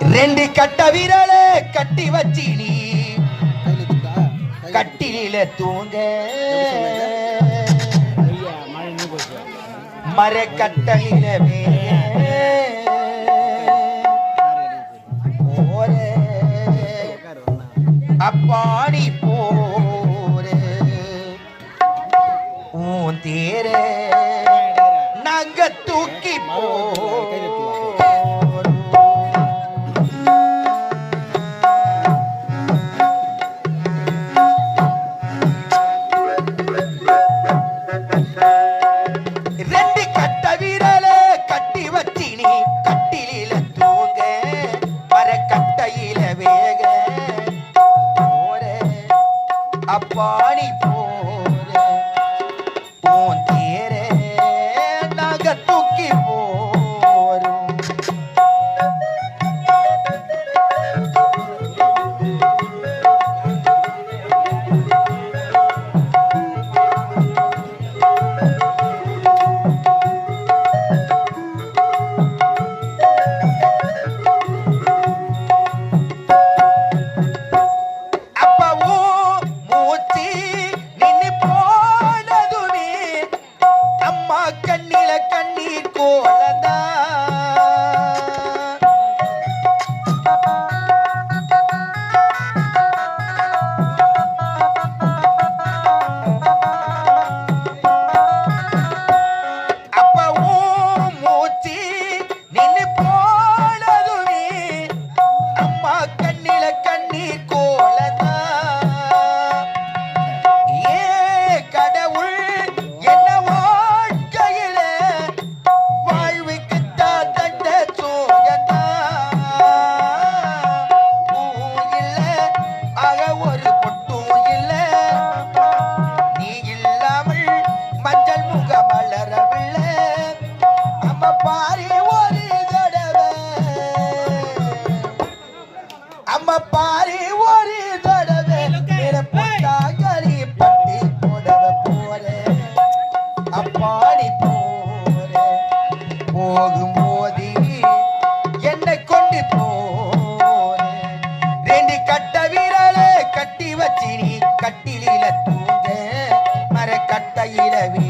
ரெண்டு கட்ட விரல கட்டி வச்சி நீ. கட்டில தூங்க. மர போரே அப்பாடி போரே ஊன் தேரே. நாங்க தூக்கி போ. ரெண்டு கட்ட வீரல கட்டி வச்சி நீ கட்டிலில தூங்க. மர கட்டையில வேக. போற. போ கண்ணில கண்ணீர் கோலதான் பாரு ஒரு தடவை. அம்மா பாரு ஒரு தடவை. புத்தாங்கரி பட்டி புடவ போல. அப்பாடி போற போகும் போதி என்னை கொண்டு போற ரெண்டு கட்ட வீரலே கட்டி வச்சினி கட்டிலில தூங்க. மர கட்டையில வீ